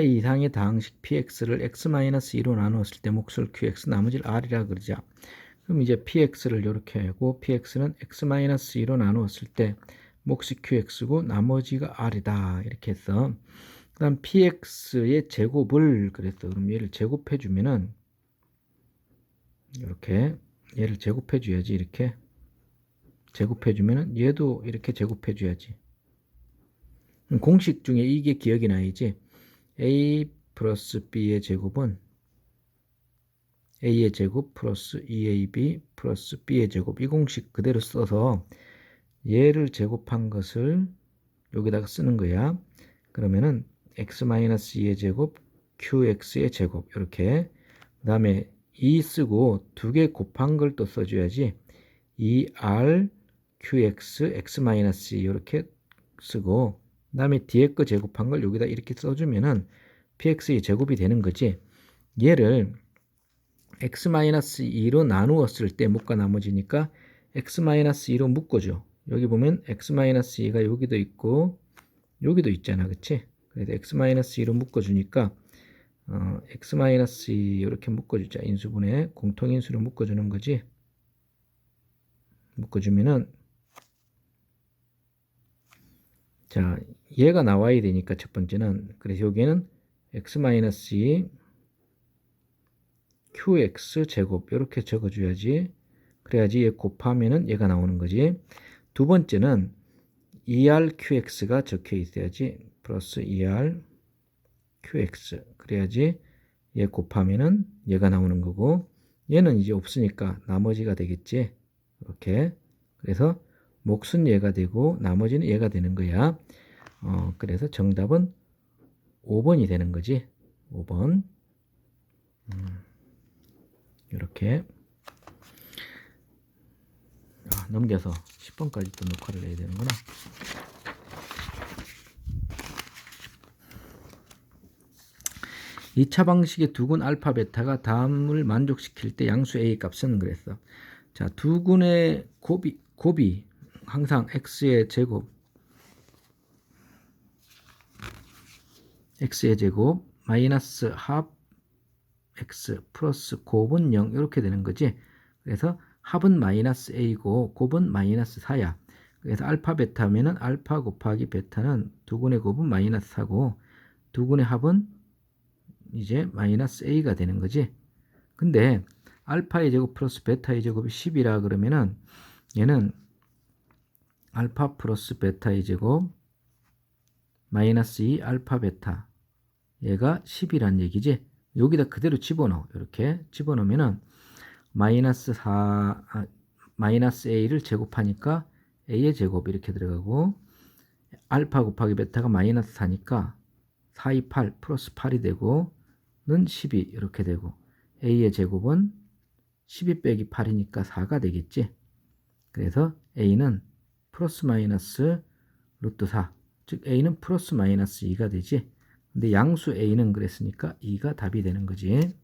이상의 다항식 px를 x-2로 나누었을 때 몫을 qx 나머지를 r이라 그러자. 그럼 이제 px를 이렇게 하고 px는 x-2로 나누었을 때 몫이 qx고 나머지가 r이다 이렇게 해서 그 다음 px의 제곱을 그랬어. 그럼 얘를 제곱해 주면은 이렇게 얘를 제곱해 줘야지 이렇게 제곱해 주면은 얘도 이렇게 제곱해 줘야지. 공식 중에 이게 기억이 나야지. A 플러스 b의 제곱은 a의 제곱 플러스 2ab 플러스 b의 제곱. 이 공식 그대로 써서 얘를 제곱한 것을 여기다가 쓰는 거야. 그러면은 x-2의 제곱 qx의 제곱. 이렇게. 그 다음에 2 쓰고 두 개 곱한 걸 또 써줘야지. 2r qx x-2 이렇게 쓰고 그 다음에 뒤에 거 제곱한 걸 여기다 이렇게 써주면은 px의 제곱이 되는 거지. 얘를 x-2로 나누었을 때 묶어 나머지니까 x-2로 묶어줘. 여기 보면 x-2가 여기도 있고 여기도 있잖아. 그치? 그래서 x-2로 묶어주니까 어, x-2 이렇게 묶어주자. 인수분해 공통인수로 묶어주는 거지. 묶어주면은 자, 얘가 나와야 되니까 첫 번째는 그래서 여기는 x-2 qx 제곱 이렇게 적어줘야지. 그래야지 얘 곱하면은 얘가 나오는 거지. 두 번째는 2r qx가 적혀 있어야지. 플러스 2r qx 그래야지 얘 곱하면은 얘가 나오는 거고 얘는 이제 없으니까 나머지가 되겠지. 이렇게 그래서 몫은 얘가 되고 나머지는 얘가 되는 거야. 어, 그래서 정답은 5번이 되는 거지. 5번. 음, 이렇게 아, 넘겨서 10번까지 또 녹화를 해야 되는구나. 이 차 방식의 두군 알파 베타가 다음을 만족시킬 때 양수 a 값은 그랬어. 자, 두 군의 곱이 곱이 항상 x의 제곱 x의 제곱 마이너스 합 x 플러스 곱은 0 이렇게 되는 거지. 그래서 합은 마이너스 a고 곱은 마이너스 4야. 그래서 알파 베타면은 알파 곱하기 베타는 두군의 곱은 마이너스 4고 두군의 합은 이제 마이너스 a가 되는 거지. 근데 알파의 제곱 플러스 베타의 제곱이 10이라 그러면은 얘는 알파 플러스 베타의 제곱 마이너스 2 알파 베타 얘가 10이란 얘기지. 여기다 그대로 집어넣어. 이렇게 집어넣으면은 마이너스 4 아, 마이너스 a를 제곱하니까 a의 제곱 이렇게 들어가고 알파 곱하기 베타가 마이너스 4니까 4, 2, 8 플러스 8이 되고 는 12 이렇게 되고 a의 제곱은 12 빼기 8이니까 4가 되겠지. 그래서 a는 플러스 마이너스 루트 4, 즉 a는 플러스 마이너스 2가 되지. 근데 양수 a는 그랬으니까 2가 답이 되는 거지.